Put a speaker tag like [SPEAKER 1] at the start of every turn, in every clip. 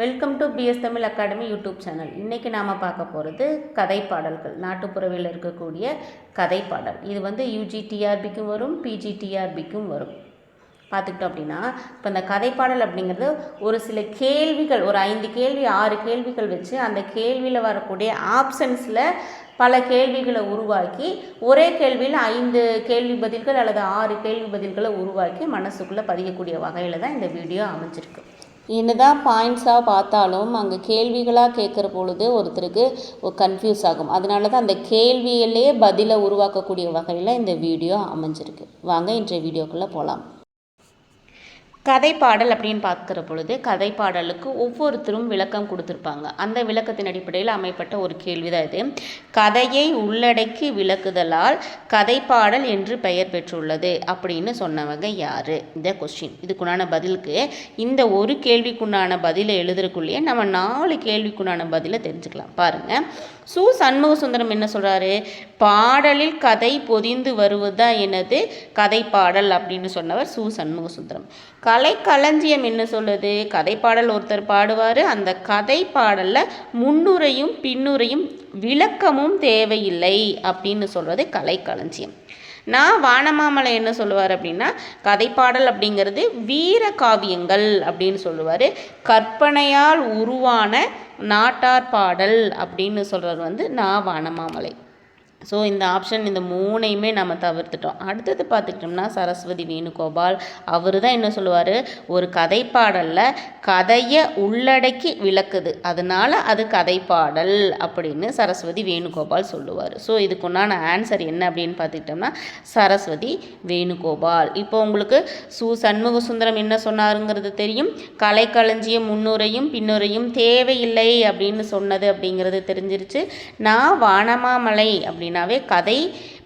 [SPEAKER 1] Welcome to BS Tamil academy YouTube channel இன்றைக்கி நாம் பார்க்க போகிறது கதை பாடல்கள் நாட்டுப்புறவில் இருக்கக்கூடிய கதை பாடல் இது வந்து யூஜி டிஆர்பிக்கும் வரும் பிஜி டிஆர்பிக்கும் வரும். பார்த்துக்கிட்டோம் அப்படின்னா இப்போ இந்த கதைப்பாடல் அப்படிங்கிறது ஒரு சில கேள்விகள் ஒரு ஐந்து கேள்வி ஆறு கேள்விகள் வச்சு அந்த கேள்வியில் வரக்கூடிய ஆப்ஷன்ஸில் பல கேள்விகளை உருவாக்கி ஒரே கேள்வியில் ஐந்து கேள்வி பதில்கள் அல்லது ஆறு கேள்வி பதில்களை உருவாக்கி மனசுக்குள்ளே பதியக்கூடிய வகையில் தான் இந்த வீடியோ அமைஞ்சிருக்கு. என்னதான் பாயிண்ட்ஸாக பார்த்தாலும் அங்கே கேள்விகளாக கேட்குற பொழுது ஒருத்தருக்கு கன்ஃபியூஸ் ஆகும். அதனால தான் அந்த கேள்வியிலே பதிலை உருவாக்கக்கூடிய வகையில் இந்த வீடியோ அமைஞ்சிருக்கு. வாங்க இன்றைய வீடியோக்குள்ளே போகலாம் கதைப்பாடல் அப்படின்னு பார்க்குற பொழுது கதை பாடலுக்கு ஒவ்வொருத்தரும் விளக்கம் கொடுத்துருப்பாங்க. அந்த விளக்கத்தின் அடிப்படையில் அமைப்பட்ட ஒரு கேள்வி தான் இது. கதையை உள்ளடக்கி விளக்குதலால் கதைப்பாடல் என்று பெயர் பெற்றுள்ளது அப்படின்னு சொன்னவங்க யார்? இந்த கொஸ்டின் இதுக்குண்டான பதிலுக்கு இந்த ஒரு கேள்விக்குண்டான பதிலை எழுதுறக்குள்ளேயே நம்ம நாலு கேள்விக்குண்டான பதிலை தெரிஞ்சுக்கலாம். பாருங்கள் சு சண்முக சுந்தரம் என்ன சொல்கிறாரு பாடலில் கதை பொதிந்து வருவதா எனது கதைப்பாடல் அப்படின்னு சொன்னவர் சு சண்முக சுந்தரம் கலை களஞ்சியம் என்ன சொல்லுது? கதைப்பாடல் ஒருத்தர் பாடுவார். அந்த கதை பாடலில் முன்னுரையும் பின்னுரையும் விளக்கமும் தேவையில்லை அப்படின்னு சொல்கிறது கலை களஞ்சியம். நான் வானமாமலை என்ன சொல்லுவார் அப்படின்னா கதைப்பாடல் அப்படிங்கிறது வீர காவியங்கள் அப்படின்னு சொல்லுவார். கற்பனையால் உருவான நாட்டார் பாடல் அப்படின்னு சொல்கிறது வந்து நான் வானமாமலை. ஸோ இந்த ஆப்ஷன் இந்த மூணையுமே நம்ம தவிர்த்துட்டோம். அடுத்தது பார்த்துக்கிட்டோம்னா சரஸ்வதி வேணுகோபால். அவர் தான் என்ன சொல்லுவார்? ஒரு கதைப்பாடலில் கதையை உள்ளடக்கி விளக்குது. அதனால் அது கதைப்பாடல் அப்படின்னு சரஸ்வதி வேணுகோபால் சொல்லுவார். ஸோ இதுக்குண்டான ஆன்சர் என்ன அப்படின்னு பார்த்துக்கிட்டோம்னா சரஸ்வதி வேணுகோபால். இப்போ உங்களுக்கு சு சண்முக சுந்தரம் என்ன சொன்னாருங்கிறது தெரியும். கலைக்களஞ்சிய முன்னுரையும் பின்னுரையும் தேவையில்லை அப்படின்னு சொன்னது அப்படிங்கிறது தெரிஞ்சிருச்சு. நான் வானமாமலை அப்படி அப்படின்னாவே கதை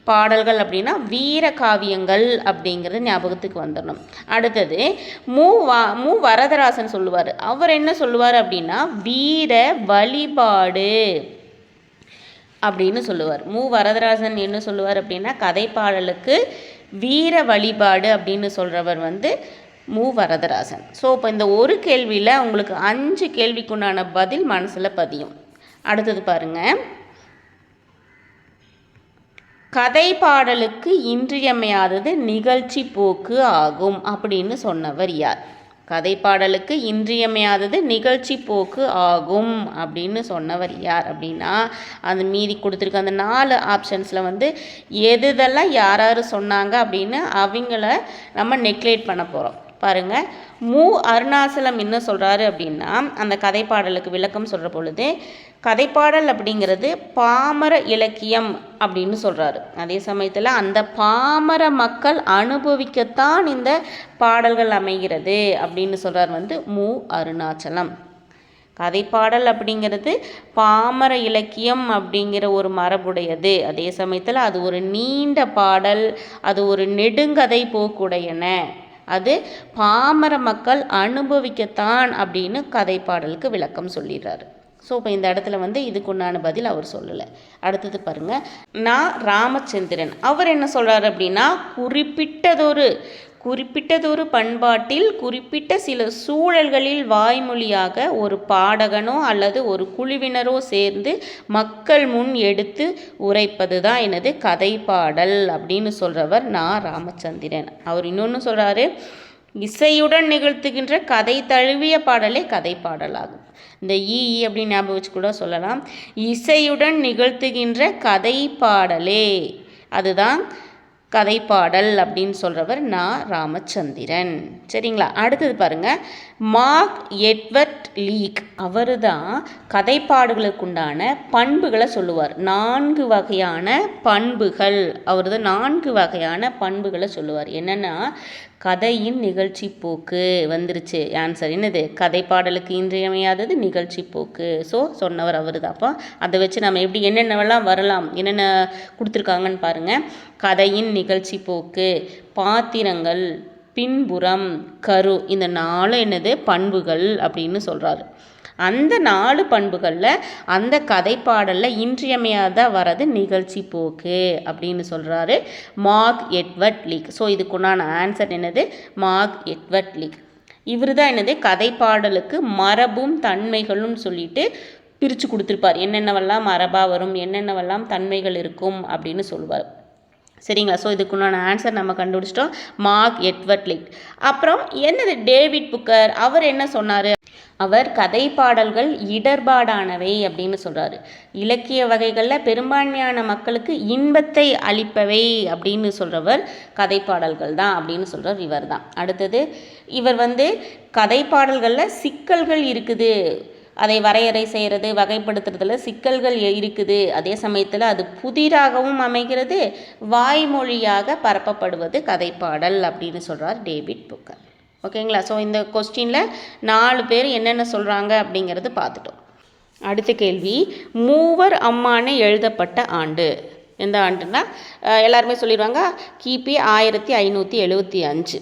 [SPEAKER 1] பாடல்கள் அப்படின்னா வீர காவியங்கள் அப்படிங்கிறது ஞாபகத்துக்கு வந்துடணும். அடுத்தது மு வா மு வரதராசன் சொல்லுவார். அவர் என்ன சொல்லுவார் அப்படின்னா வீர வழிபாடு அப்படின்னு சொல்லுவார். மு வரதராசன் என்ன சொல்லுவார் அப்படின்னா கதை பாடலுக்கு வீர வழிபாடு அப்படின்னு சொல்கிறவர் வந்து மு வரதராசன். ஸோ இப்போ இந்த ஒரு கேள்வியில் உங்களுக்கு அஞ்சு கேள்விக்குண்டான பதில் மனசில் பதியும். அடுத்தது பாருங்கள் கதை பாடலுக்கு இன்றியமையாதது நிகழ்ச்சி போக்கு ஆகும் அப்படின்னு சொன்னவர் யார்? கதை பாடலுக்கு இன்றியமையாதது நிகழ்ச்சி போக்கு ஆகும் அப்படின்னு சொன்னவர் யார் அப்படின்னா அந்த மீதி கொடுத்துருக்க அந்த நாலு ஆப்ஷன்ஸில் வந்து எதுதெல்லாம் யார் யார் சொன்னாங்க அப்படின்னு அவங்கள நம்ம நெக்லேட் பண்ண போகிறோம் பாருங்கள் மு. அருணாசலம் என்ன சொல்கிறாரு அப்படின்னா அந்த கதைப்பாடலுக்கு விளக்கம் சொல்கிற பொழுது கதைப்பாடல் அப்படிங்கிறது பாமர இலக்கியம் அப்படின்னு சொல்கிறாரு அதே சமயத்தில் அந்த பாமர மக்கள் அனுபவிக்கத்தான் இந்த பாடல்கள் அமைகிறது அப்படின்னு சொல்கிறார் வந்து மு. அருணாச்சலம். கதைப்பாடல் அப்படிங்கிறது பாமர இலக்கியம் அப்படிங்கிற ஒரு மரபுடையது. அதே சமயத்தில் அது ஒரு நீண்ட பாடல் அது ஒரு நெடுங்கதை போக்குடையன. அது பாமர மக்கள் அனுபவிக்கத்தான் அப்படின்னு கதை பாடலுக்கு விளக்கம் சொல்லிடுறாரு. ஸோ இப்போ இந்த இடத்துல வந்து இதுக்குண்டான பதில் அவர் சொல்லலை. அடுத்தது பாருங்கள் நான் ராமச்சந்திரன். அவர் என்ன சொல்கிறார் அப்படின்னா குறிப்பிட்டதொரு குறிப்பிட்டதொரு பண்பாட்டில் குறிப்பிட்ட சில சூழல்களில் வாய்மொழியாக ஒரு பாடகனோ அல்லது ஒரு குழுவினரோ சேர்ந்து மக்கள் முன் எடுத்து உரைப்பது தான் எனது கதை பாடல் அப்படின்னு சொல்கிறவர் நான் ராமச்சந்திரன். அவர் இன்னொன்று சொல்கிறாரு இசையுடன் நிகழ்த்துகின்ற கதை தழுவிய பாடலே கதை பாடலாகும் இந்த ஈ அப்படின்னு ஞாபகம் வச்சு கூட சொல்லலாம். இசையுடன் நிகழ்த்துகின்ற கதை பாடலே அதுதான் கதைப்பாடல் அப்படின்னு சொல்கிறவர் நான் ராமச்சந்திரன். சரிங்களா? அடுத்தது பாருங்கள் மார்க் எட்வர்ட் லீக். அவர் தான் கதைப்பாடுகளுக்குண்டான பண்புகளை சொல்லுவார். நான்கு வகையான பண்புகள். அவர் தான் நான்கு வகையான பண்புகளை சொல்லுவார். என்னென்னா கதையின் நிகழ்ச்சி போக்கு வந்துருச்சு. ஆன்சர் என்னது? கதை பாடலுக்கு இன்றியமையாதது நிகழ்ச்சி போக்கு. ஸோ சொன்னவர் அவர் தான்ப்பா அதை வச்சு நம்ம எப்படி என்னென்னவெல்லாம் வரலாம்? என்னென்ன கொடுத்துருக்காங்கன்னு பாருங்கள் கதையின் நிகழ்ச்சி போக்கு பாத்திரங்கள் பின்புறம் கரு இந்த நாலு என்னது? பண்புகள் அப்படின்னு சொல்கிறாரு அந்த நாலு பண்புகளில் அந்த கதைப்பாடலில் இன்றியமையாத வரது நிகழ்ச்சி போக்கு அப்படின்னு சொல்கிறாரு மார்க் எட்வர்ட் லீக். ஸோ இதுக்குண்டான ஆன்சர் என்னது? Mark Edward Leek. இவர் தான் என்னது? கதைப்பாடலுக்கு மரபும் தன்மைகளும் சொல்லிட்டு பிரித்து கொடுத்துருப்பார். என்னென்னவெல்லாம் மரபாக வரும் என்னென்னவெல்லாம் தன்மைகள் இருக்கும் அப்படின்னு சொல்லுவார் சரிங்களா? ஸோ இதுக்கு உண்டான ஆன்சர் நம்ம கண்டுபிடிச்சிட்டோம். மார்க் எட்வர்ட் லிக் அப்புறம் என்னது டேவிட் புக்கர் அவர் என்ன சொன்னார்? அவர் கதை பாடல்கள் இடர்பாடானவை அப்படின்னு சொல்கிறாரு இலக்கிய வகைகளில் பெரும்பான்மையான மக்களுக்கு இன்பத்தை அளிப்பவை அப்படின்னு சொல்கிறவர் கதை பாடல்கள் தான் அப்படின்னு சொல்கிறவர் இவர் தான். அடுத்தது இவர் வந்து கதை பாடல்களில் சிக்கல்கள் இருக்குது. அதை வரையறை செய்கிறது வகைப்படுத்துறதுல சிக்கல்கள் இருக்குது. அதே சமயத்தில் அது புதிராகவும் அமைகிறது வாய்மொழியாக பரப்பப்படுவது கதைப்பாடல் அப்படின்னு சொல்கிறார் டேவிட் புக்கர். ஓகேங்களா? ஸோ இந்த கொஸ்டினில் நாலு பேர் என்னென்ன சொல்கிறாங்க அப்படிங்கிறது பார்த்துட்டோம். அடுத்த கேள்வி மூவர் அம்மானு எழுதப்பட்ட ஆண்டு. எந்த ஆண்டுன்னா எல்லாருமே சொல்லிடுவாங்க கிபி ஆயிரத்தி ஐநூற்றி எழுபத்தி அஞ்சு.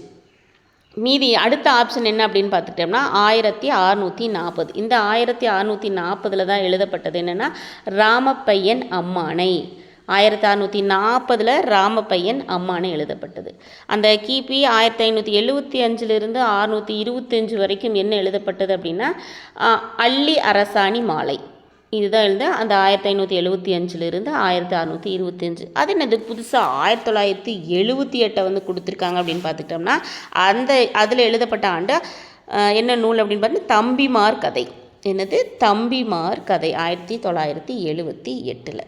[SPEAKER 1] மீதி அடுத்த ஆப்ஷன் என்ன அப்படின்னு பார்த்துட்டோம்னா ஆயிரத்தி அறநூற்றி நாற்பது. இந்த ஆயிரத்தி அறநூற்றி நாற்பதில் தான் எழுதப்பட்டது என்னென்னா ராமப்பையன் அம்மானை. ஆயிரத்தி அறநூற்றி நாற்பதில் ராமப்பையன் அம்மானை எழுதப்பட்டது. அந்த கிபி ஆயிரத்தி ஐநூற்றி எழுபத்தி அஞ்சிலிருந்து அறுநூற்றி இருபத்தஞ்சு வரைக்கும் என்ன எழுதப்பட்டது அப்படின்னா அள்ளி அரசாணி மாலை. இதுதான் எழுத அந்த ஆயிரத்தி ஐநூற்றி எழுபத்தி அஞ்சுலேருந்து ஆயிரத்தி அறநூற்றி இருபத்தி அஞ்சு அது என்னது? புதுசாக ஆயிரத்தி தொள்ளாயிரத்தி எழுபத்தி எட்டை வந்து கொடுத்துருக்காங்க அப்படின்னு பார்த்துக்கிட்டோம்னா அந்த அதில் எழுதப்பட்ட ஆண்டு என்ன நூல் அப்படின்னு பார்த்தீங்கன்னா தம்பிமார் கதை. என்னது? தம்பிமார் கதை ஆயிரத்தி தொள்ளாயிரத்தி எழுபத்தி எட்டில்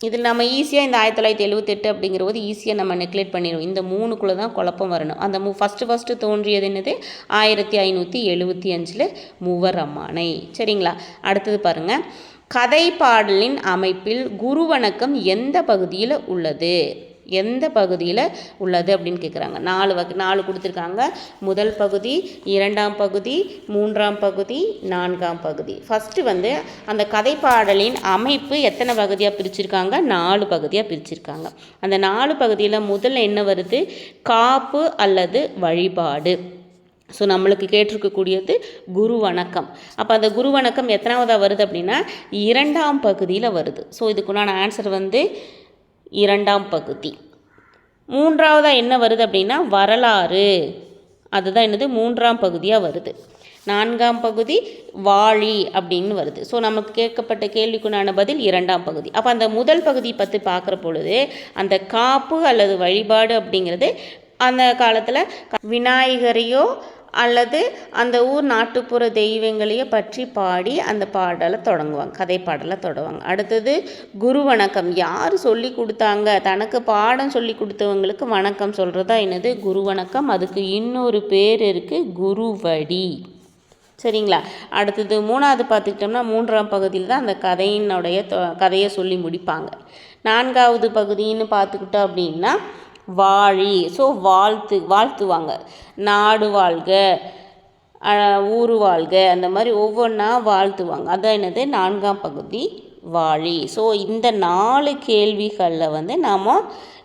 [SPEAKER 1] இதில் நம்ம ஈஸியாக இந்த ஆயிரத்தி தொள்ளாயிரத்தி எழுபத்தெட்டு அப்படிங்கிற போது ஈஸியாக நம்ம நெக்லெக்ட் பண்ணிடுவோம். இந்த மூணுக்குள்ளே தான் குழப்பம் வரணும். அந்த மூ ஃபஸ்ட்டு ஃபஸ்ட்டு தோன்றியது என்னது? ஆயிரத்தி ஐநூற்றி எழுபத்தி அஞ்சில் மூவர் அம்மானை சரிங்களா? அடுத்தது பாருங்கள் கதை பாடலின் அமைப்பில் குரு வணக்கம் எந்த பகுதியில் உள்ளது? எந்த பகுதியில் உள்ளது அப்படின்னு கேட்குறாங்க நாலு வகை நாலு கொடுத்துருக்காங்க. முதல் பகுதி இரண்டாம் பகுதி மூன்றாம் பகுதி நான்காம் பகுதி. ஃபஸ்ட்டு வந்து அந்த கதை பாடலின் அமைப்பு எத்தனை பகுதியாக பிரிச்சிருக்காங்க? நாலு பகுதியாக பிரிச்சிருக்காங்க. அந்த நாலு பகுதியில் முதல்ல என்ன வருது? காப்பு அல்லது வழிபாடு. ஸோ நம்மளுக்கு கேட்டிருக்கக்கூடியது குரு வணக்கம் அப்போ அந்த குரு வணக்கம் எத்தனாவதாக வருது அப்படின்னா இரண்டாம் பகுதியில் வருது. ஸோ இதுக்குண்டான ஆன்சர் வந்து இரண்டாம் பகுதி. மூன்றாவதாக என்ன வருது அப்படின்னா வரலாறு. அதுதான் என்னது? மூன்றாம் பகுதியாக வருது. நான்காம் பகுதி வாழி அப்படின்னு வருது. ஸோ நமக்கு கேட்கப்பட்ட கேள்விக்குண்டான பதில் இரண்டாம் பகுதி. அப்போ அந்த முதல் பகுதி பற்றி பார்க்குற பொழுது அந்த காப்பு அல்லது வழிபாடு அப்படிங்கிறது அந்த காலத்தில் விநாயகரையோ அல்லது அந்த ஊர் நாட்டுப்புற தெய்வங்களையே பற்றி பாடி அந்த பாடலை தொடங்குவாங்க கதை பாடலை தொடங்குவாங்க. அடுத்தது குரு வணக்கம். யார் சொல்லி கொடுத்தாங்க? தனக்கு பாடம் சொல்லி கொடுத்தவங்களுக்கு வணக்கம் சொல்கிறதா என்னது? குரு வணக்கம். அதுக்கு இன்னொரு பேர் இருக்குது குருவடி. சரிங்களா? அடுத்தது மூணாவது பார்த்துக்கிட்டோம்னா மூன்றாம் பகுதியில் தான் அந்த கதையினுடைய தொ- கதையை சொல்லி முடிப்பாங்க. நான்காவது பகுதின்னு பார்த்துக்கிட்டோம் அப்படின்னா வாழி. ஸோ வாழ்த்து வாழ்த்துவாங்க. நாடு வாழ்க ஊர் ஊரு வாழ்க அந்த மாதிரி ஒவ்வொன்றா வாழ்த்துவாங்க. அதான் என்னது? நான்காம் பகுதி வாழி. ஸோ இந்த நாலு கேள்விகளில் வந்து நாம்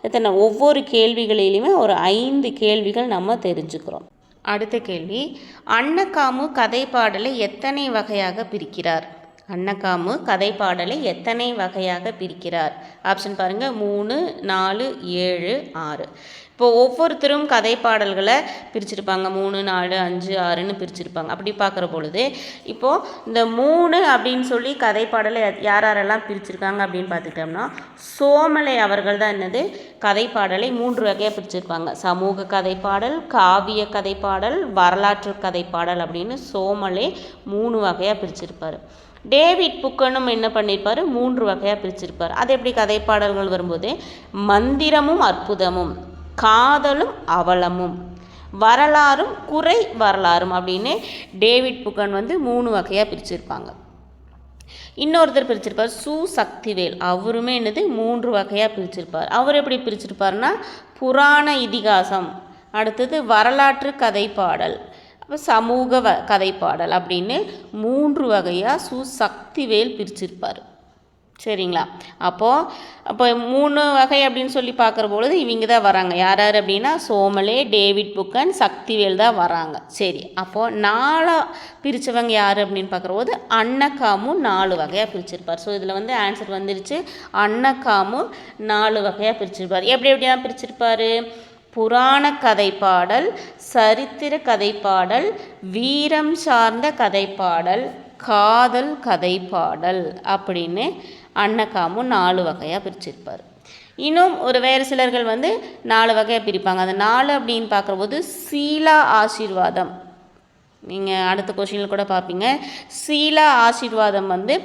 [SPEAKER 1] எத்தனை ஒவ்வொரு கேள்விகளிலுமே ஒரு ஐந்து கேள்விகள் நம்ம தெரிஞ்சுக்கிறோம். அடுத்த கேள்வி அன்னக்காமு கதை பாடலை எத்தனை வகையாக பிரிக்கிறார்? கண்ணகாமு கதை பாடலை எத்தனை வகையாக பிரிக்கிறார்? ஆப்ஷன் பாருங்கள் மூணு நாலு ஏழு ஆறு. இப்போ ஒவ்வொருத்தரும் கதை பாடல்களை பிரிச்சிருப்பாங்க. மூணு நாலு அஞ்சு ஆறுன்னு பிரிச்சிருப்பாங்க. அப்படி பார்க்குற பொழுது இப்போது இந்த மூணு அப்படின்னு சொல்லி கதை பாடலை யார் யாரெல்லாம் பிரிச்சிருக்காங்க அப்படின்னு பார்த்துக்கிட்டோம்னா சோமலை அவர்கள் தான் என்னது? கதை பாடலை மூன்று வகையாக பிரிச்சிருப்பாங்க. சமூக கதை பாடல் காவிய கதை பாடல் வரலாற்று கதை பாடல் அப்படின்னு சோமலை மூணு வகையாக பிரிச்சிருப்பார். டேவிட் புக்கனும் என்ன பண்ணியிருப்பார் மூன்று வகையாக பிரிச்சிருப்பார். அது எப்படி கதை பாடல்கள் வரும்போது? மந்திரமும் அற்புதமும் காதலும் அவலமும் வரலாறும் குறை வரலாறும் அப்படின்னு டேவிட் புக்கன் வந்து மூணு வகையாக பிரிச்சிருப்பாங்க. இன்னொருத்தர் பிரிச்சிருப்பார் சு சக்திவேல். அவருமே என்னது? மூன்று வகையாக பிரிச்சிருப்பார். அவர் எப்படி பிரிச்சிருப்பார்னா புராண இதிகாசம். அடுத்தது வரலாற்று கதை பாடல் அப்போ சமூக வ கதை பாடல் அப்படின்னு மூன்று வகையாக சு சக்திவேல் பிரிச்சிருப்பார். சரிங்களா? அப்போது அப்போ மூணு வகை அப்படின்னு சொல்லி பார்க்குற பொழுது இவங்க தான் வராங்க. யார் யார் அப்படின்னா சோமலே டேவிட் புக்கன் சக்திவேல் தான் வராங்க. சரி அப்போது நாலா பிரித்தவங்க யார் அப்படின்னு பார்க்குற போது அன்னக்காமும் நாலு வகையாக பிரிச்சிருப்பார். ஸோ இதில் வந்து ஆன்சர் வந்துருச்சு. அன்னக்காமும் நாலு வகையாக பிரிச்சிருப்பார். எப்படி எப்படிலாம் பிரிச்சிருப்பார்? புராண கதைப்பாடல் சரித்திர கதைப்பாடல் வீரம் சார்ந்த கதைப்பாடல் காதல் கதைப்பாடல் அப்படின்னு அன்னக்காமு நாலு வகையாக பிரிச்சிருப்பார். இன்னும் ஒரு வேறு சிலர்கள் வந்து நாலு வகையாக பிரிப்பாங்க. அந்த நாலு அப்படின்னு பார்க்கும்போது சீலா ஆசீர்வாதம். நீங்கள் அடுத்த கொஷினில் கூட பார்ப்பீங்க. சீலா ஆசீர்வாதம் வந்து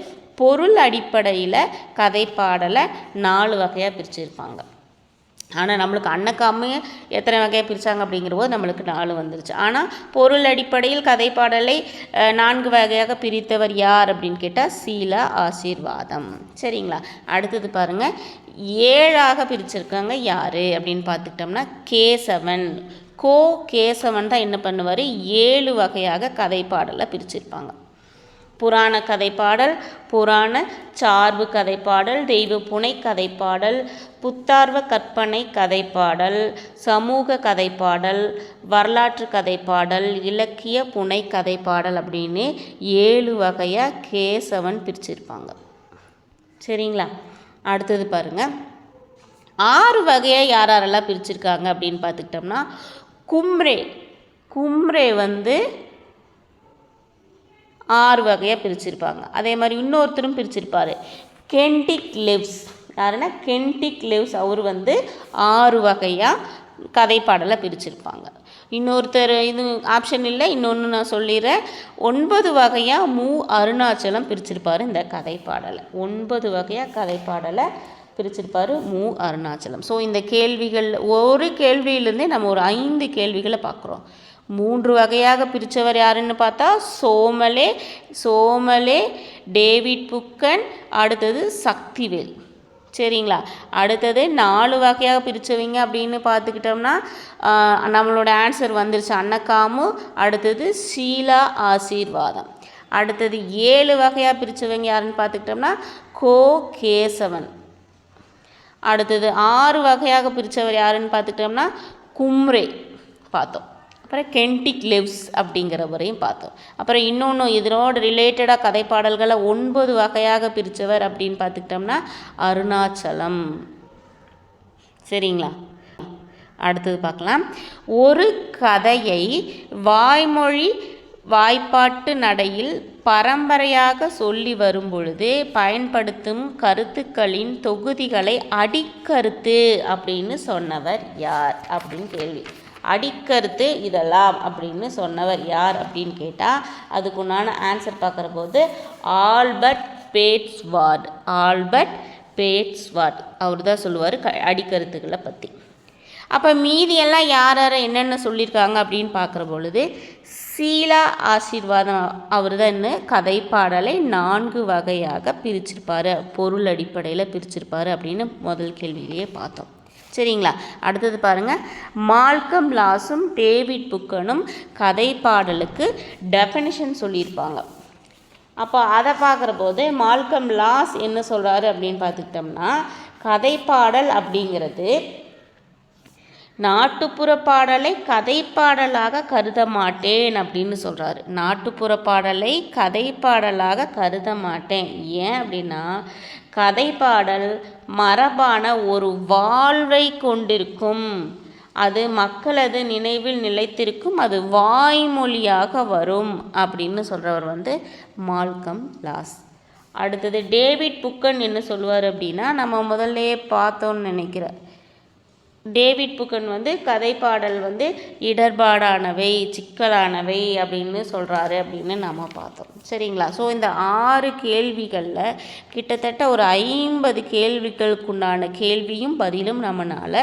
[SPEAKER 1] பொருள் அடிப்படையில் கதைப்பாடலை நாலு வகையாக பிரிச்சிருப்பாங்க. ஆனால் நம்மளுக்கு அன்னக்காம எத்தனை வகையாக பிரித்தாங்க அப்படிங்கிற போது நம்மளுக்கு நாலு வந்துருச்சு. ஆனால் பொருள் அடிப்படையில் கதைப்பாடலை நான்கு வகையாக பிரித்தவர் யார் அப்படின்னு கேட்டால் சீலா ஆசீர்வாதம். சரிங்களா? அடுத்தது பாருங்கள் ஏழாக பிரிச்சிருக்காங்க யார் அப்படின்னு பார்த்துக்கிட்டோம்னா கேசவன். கோ கேசவன் தான் என்ன பண்ணுவார்? ஏழு வகையாக கதைப்பாடலை பிரிச்சிருப்பாங்க. புராண கதைப்பாடல் புராண சார்பு கதைப்பாடல் தெய்வ புனை கதைப்பாடல் புத்தார்வ கற்பனை கதைப்பாடல் சமூக கதைப்பாடல் வரலாற்று கதைப்பாடல் இலக்கிய புனை கதைப்பாடல் அப்படின்னு ஏழு வகையாக கேசவன் பிரிச்சிருப்பாங்க. சரிங்களா? அடுத்தது பாருங்க. ஆறு வகையாக யார் யாரெல்லாம் பிரிச்சிருக்காங்க அப்படின்னு பார்த்துக்கிட்டோம்னா கும்ரே. கும்ரே வந்து ஆறு வகையாக பிரிச்சிருப்பாங்க. அதே மாதிரி இன்னொருத்தரும் பிரிச்சிருப்பார். கென்டிக் லிவ்ஸ் யாருன்னா? கென்டிக் லிவ்ஸ் அவர் வந்து ஆறு வகையாக கதைப்பாடலை பிரிச்சிருப்பாங்க. இன்னொருத்தர் இது ஆப்ஷன் இல்லை. இன்னொன்று நான் சொல்லிடுறேன். ஒன்பது வகையாக மூ அருணாச்சலம் பிரிச்சிருப்பார் இந்த கதைப்பாடலை. ஒன்பது வகையாக கதைப்பாடலை பிரிச்சிருப்பார் மூ அருணாச்சலம். ஸோ இந்த கேள்விகள் ஒரு கேள்வியிலேருந்தே நம்ம ஒரு ஐந்து கேள்விகளை பார்க்குறோம். மூன்று வகையாக பிரித்தவர் யாருன்னு பார்த்தா சோமலே சோமலே டேவிட் புக்கன் அடுத்தது சக்திவேல். சரிங்களா? அடுத்தது நாலு வகையாக பிரித்தவங்க அப்படின்னு பார்த்துக்கிட்டோம்னா நம்மளோட ஆன்சர் வந்துருச்சு. அன்னக்காமு அடுத்தது ஷீலா ஆசீர்வாதம். அடுத்தது ஏழு வகையாக பிரித்தவங்க யாருன்னு பார்த்துக்கிட்டோம்னா கோ கேசவன். அடுத்தது ஆறு வகையாக பிரித்தவர் யாருன்னு பார்த்துக்கிட்டோம்னா கும்ரே. பார்த்தோம். அப்புறம் கென்டிக் லிவ்ஸ் அப்படிங்கிறவரையும் பார்த்தோம். அப்புறம் இன்னொன்று இதனோட ரிலேட்டடாக கதைப்பாடல்களை ஒன்பது வகையாக பிரித்தவர் அப்படின்னு பார்த்துக்கிட்டோம்னா அருணாச்சலம். சரிங்களா? அடுத்தது பார்க்கலாம். ஒரு கதையை வாய்மொழி வாய்ப்பாட்டு நடையில் பரம்பரையாக சொல்லி வரும் பொழுது பயன்படுத்தும் கருத்துக்களின் தொகுதிகளை அடிக்கருத்து அப்படின்னு சொன்னவர் யார் அப்படின்னு கேள்வி. அடிக்கருத்து இதெல்லாம் அப்படின்னு சொன்னவர் யார் அப்படின்னு கேட்டால் அதுக்குண்டான ஆன்சர் பார்க்குற போது ஆல்பர்ட் பேட்ஸ்வார்ட். ஆல்பர்ட் பேட்ஸ்வார்ட். அவர் தான் சொல்லுவார் க அடிக்கருத்துக்களை பற்றி அப்போ மீதியெல்லாம் யார் யார் என்னென்ன சொல்லியிருக்காங்க அப்படின்னு பார்க்குற பொழுது சீலா ஆசீர்வாதம் அவர் தான் என்ன பாடலை நான்கு வகையாக பிரிச்சிருப்பார் பொருள் அடிப்படையில் பிரிச்சிருப்பார் அப்படின்னு முதல் கேள்வியிலேயே பார்த்தோம். சரிங்களா? அடுத்தது பாருங்கள் மால்கம் லாஸும் டேவிட் புக்கனும் கதைப்பாடலுக்கு டெஃபனிஷன் சொல்லியிருப்பாங்க. அப்போ அதை பார்க்குற போது மால்கம் லாஸ் என்ன சொல்கிறாரு அப்படின்னு பார்த்துக்கிட்டோம்னா கதை பாடல் அப்படிங்கிறது நாட்டுப்புற பாடலை கதை பாடலாக கருத மாட்டேன் அப்படின்னு சொல்கிறாரு நாட்டுப்புற பாடலை கதை பாடலாக கருத மாட்டேன். ஏன் அப்படின்னா கதைப்பாடல் மரபான ஒரு வாழ்வை கொண்டிருக்கும். அது மக்களது நினைவில் நிலைத்திருக்கும் அது வாய்மொழியாக வரும் அப்படின்னு சொல்கிறவர் வந்து மால்கம் லாஸ். அடுத்தது டேவிட் புக்கன் என்ன சொல்லுவார் அப்படின்னா நம்ம முதல்லே பார்த்தோன்னு நினைக்கிறேன். டேவிட் புக்கன் வந்து கதைப்பாடல் வந்து இடர்பாடானவை சிக்கலானவை அப்படின்னு சொல்கிறாரு அப்படின்னு நம்ம பார்த்தோம். சரிங்களா? ஸோ இந்த ஆறு கேள்விகளில் கிட்டத்தட்ட ஒரு ஐம்பது கேள்விகளுக்குண்டான கேள்வியும் பதிலும் நம்மளால்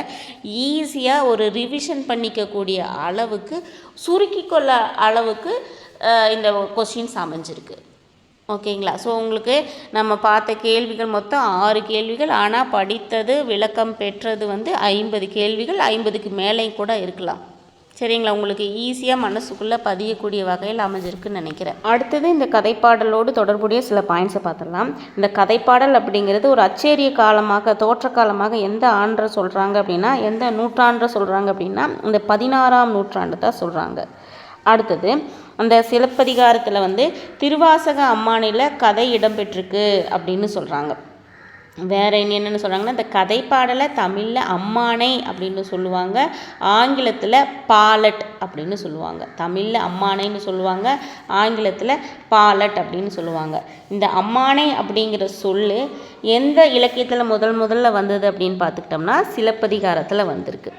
[SPEAKER 1] ஈஸியாக ஒரு ரிவிஷன் பண்ணிக்கக்கூடிய அளவுக்கு சுருக்கி கொள்ள அளவுக்கு இந்த கொஷின்ஸ் அமைஞ்சிருக்கு. ஓகேங்களா? ஸோ உங்களுக்கு நம்ம பார்த்த கேள்விகள் மொத்தம் ஆறு கேள்விகள். ஆனால் படித்தது விளக்கம் பெற்றது வந்து ஐம்பது கேள்விகள். ஐம்பதுக்கு மேலேயும் கூட இருக்கலாம். சரிங்களா? உங்களுக்கு ஈஸியாக மனசுக்குள்ளே பதியக்கூடிய வகையில் அமைஞ்சிருக்குன்னு நினைக்கிறேன். அடுத்தது இந்த கதைப்பாடலோடு தொடர்புடைய சில பாயிண்ட்ஸை பார்த்துடலாம். இந்த கதைப்பாடல் அப்படிங்கிறது ஒரு அச்சேரிய காலமாக தோற்ற காலமாக எந்த ஆண்டை சொல்கிறாங்க அப்படின்னா எந்த நூற்றாண்டை சொல்கிறாங்க அப்படின்னா இந்த பதினாறாம் நூற்றாண்டு தான் சொல்கிறாங்க அடுத்தது அந்த சிலப்பதிகாரத்தில் வந்து திருவாசக அம்மானில் கதை இடம்பெற்றிருக்கு அப்படின்னு சொல்கிறாங்க வேறு என்னென்னு சொல்கிறாங்கன்னா இந்த கதை பாடலை தமிழில் அம்மானை அப்படின்னு சொல்லுவாங்க ஆங்கிலத்தில் பாலட் அப்படின்னு சொல்லுவாங்க. தமிழில் அம்மானைன்னு சொல்லுவாங்க ஆங்கிலத்தில் பாலட் அப்படின்னு சொல்லுவாங்க. இந்த அம்மானை அப்படிங்கிற சொல் எந்த இலக்கியத்தில் முதல் முதல்ல வந்தது அப்படின்னு பார்த்துக்கிட்டோம்னா சிலப்பதிகாரத்தில் வந்திருக்கு.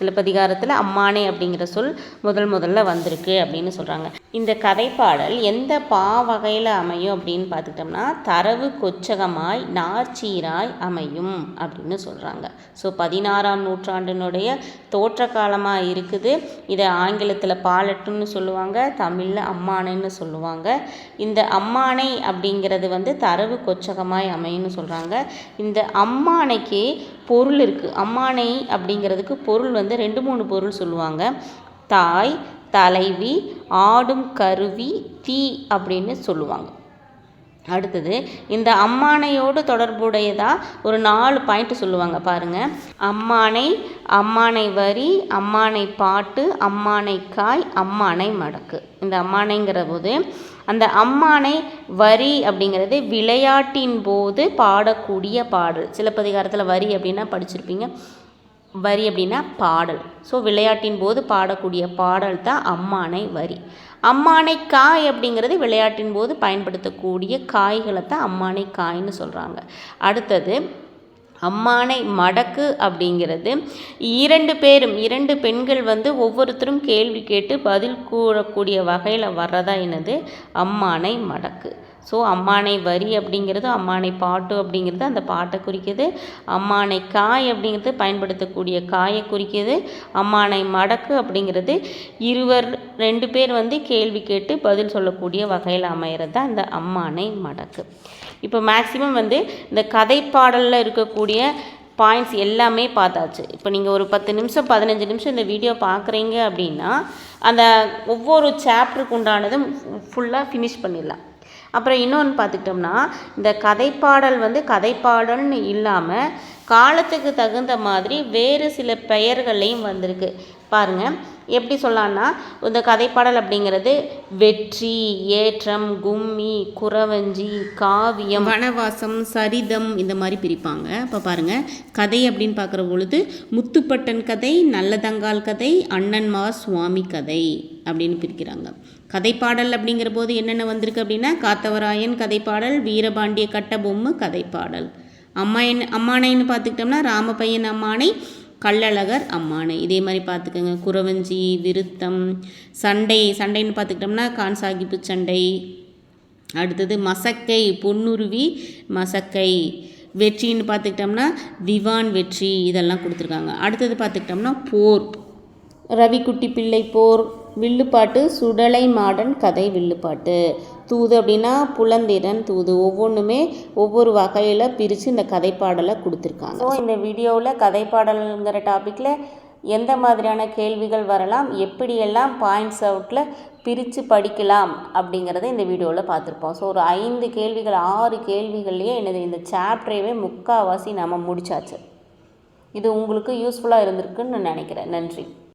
[SPEAKER 1] சிலப்பதிகாரத்தில் அம்மானை அப்படிங்கிற சொல் முதல் முதல்ல வந்திருக்கு அப்படின்னு சொல்கிறாங்க இந்த கதைப்பாடல் எந்த பா வகையில் அமையும் அப்படின்னு பார்த்துக்கிட்டோம்னா தரவு கொச்சகமாய் நார்ச்சீராய் அமையும் அப்படின்னு சொல்கிறாங்க ஸோ பதினாறாம் நூற்றாண்டினுடைய தோற்ற காலமாக இருக்குது. இதை ஆங்கிலத்தில் பாலட்டுன்னு சொல்லுவாங்க தமிழில் அம்மானைன்னு சொல்லுவாங்க. இந்த அம்மானை அப்படிங்கிறது வந்து தரவு கொச்சகமாய் அமையும்னு சொல்கிறாங்க இந்த அம்மானைக்கு பொருள் இருக்குது அம்மானை அப்படிங்கிறதுக்கு பொருள் வந்து ரெண்டு மூணு பொருள் சொல்லுவாங்க. தாய் தலைவி ஆடும் கருவி தீ அப்படின்னு சொல்லுவாங்க. அடுத்தது இந்த அம்மானையோடு தொடர்புடையதாக ஒரு நாலு பாயிண்ட் சொல்லுவாங்க. பாருங்கள் அம்மானை அம்மானை வரி அம்மானை பாட்டு அம்மானை காய் அம்மானை மடக்கு. இந்த அம்மானைங்கிற போது அந்த அம்மானை வரி அப்படிங்கிறது விளையாட்டின் போது பாடக்கூடிய பாடல். சிலப்பதிகாரத்தில் வரி அப்படின்னா படிச்சிருப்பீங்க. வரி அப்படின்னா பாடல். ஸோ விளையாட்டின் போது பாடக்கூடிய பாடல் தான் அம்மானை வரி. அம்மானை காய் அப்படிங்கிறது விளையாட்டின் போது பயன்படுத்தக்கூடிய காய்களை தான் அம்மானை காய்ன்னு சொல்கிறாங்க அடுத்தது அம்மானை மடக்கு அப்படிங்கிறது. இரண்டு பேரும் இரண்டு பெண்கள் வந்து ஒவ்வொருத்தரும் கேள்வி கேட்டு பதில் கூறக்கூடிய வகையில் வர்றதா என்னது? அம்மானை மடக்கு. ஸோ அம்மானை வரி அப்படிங்கிறது அம்மானை பாட்டு அப்படிங்கிறது அந்த பாட்டை குறிக்கிது. அம்மானை காய் அப்படிங்கிறது பயன்படுத்தக்கூடிய காயை குறிக்கிது. அம்மானை மடக்கு அப்படிங்கிறது இருவர் ரெண்டு பேர் வந்து கேள்வி கேட்டு பதில் சொல்லக்கூடிய வகையில் அமைகிறது தான் அந்த அம்மானை மடக்கு. இப்போ மேக்ஸிமம் வந்து இந்த கதை பாடலில் இருக்கக்கூடிய பாயிண்ட்ஸ் எல்லாமே பார்த்தாச்சு. இப்போ நீங்கள் ஒரு பத்து நிமிஷம் பதினஞ்சு நிமிஷம் இந்த வீடியோ பார்க்குறீங்க அப்படின்னா அந்த ஒவ்வொரு சாப்டருக்கு உண்டானதும் ஃபுல்லாக ஃபினிஷ் பண்ணிடலாம். அப்புறம் இன்னொன்று பார்த்துக்கிட்டோம்னா இந்த கதைப்பாடல் வந்து கதைப்பாடல்னு இல்லாமல் காலத்துக்கு தகுந்த மாதிரி வேறு சில பெயர்களையும் வந்திருக்கு. பாருங்கள் எப்படி சொல்லலான்னா இந்த கதைப்பாடல் அப்படிங்கிறது வெற்றி ஏற்றம் கும்மி குறவஞ்சி காவியம் வனவாசம் சரிதம் இந்த மாதிரி பிரிப்பாங்க. இப்போ பாருங்கள் கதை அப்படின்னு பார்க்குற பொழுது முத்துப்பட்டன் கதை நல்லதங்கால் கதை அண்ணன்மா சுவாமி கதை அப்படின்னு பிரிக்கிறாங்க. கதைப்பாடல் அப்படிங்கிற போது என்னென்ன வந்திருக்கு அப்படின்னா காத்தவராயன் கதைப்பாடல் வீரபாண்டிய கட்டபொம்மு கதைப்பாடல். அம்மாயின் அம்மானைன்னு பார்த்துக்கிட்டோம்னா ராமபையன் அம்மானை கள்ளழகர் அம்மானை. இதே மாதிரி பார்த்துக்கோங்க. குறவஞ்சி விருத்தம் சண்டை சண்டைன்னு பார்த்துக்கிட்டோம்னா கான் சாகிப்பு சண்டை. அடுத்தது மசக்கை பொன்னுருவி மசக்கை. வெற்றின்னு பார்த்துக்கிட்டோம்னா திவான் வெற்றி இதெல்லாம் கொடுத்துருக்காங்க. அடுத்தது பார்த்துக்கிட்டோம்னா போர். ரவிக்குட்டி பிள்ளை போர். வில்லுப்பாட்டு சுடலை மாடன் கதை வில்லுப்பாட்டு. தூது அப்படின்னா புலந்திரன் தூது. ஒவ்வொன்றுமே ஒவ்வொரு வகையில் பிரித்து இந்த கதைப்பாடலை கொடுத்துருக்காங்க. ஸோ இந்த வீடியோவில் கதைப்பாடலுங்கிற டாப்பிக்கில் எந்த மாதிரியான கேள்விகள் வரலாம் எப்படியெல்லாம் பாயிண்ட்ஸ் அவுட்டில் பிரித்து படிக்கலாம் அப்படிங்கிறத இந்த வீடியோவில் பார்த்துருப்போம். ஸோ ஒரு ஐந்து கேள்விகள் ஆறு கேள்விகள்லேயே எனது இந்த சாப்டரையே முக்கால்வாசி நம்ம முடிச்சாச்சு. இது உங்களுக்கு யூஸ்ஃபுல்லாக இருந்திருக்குன்னு நான் நினைக்கிறேன். நன்றி.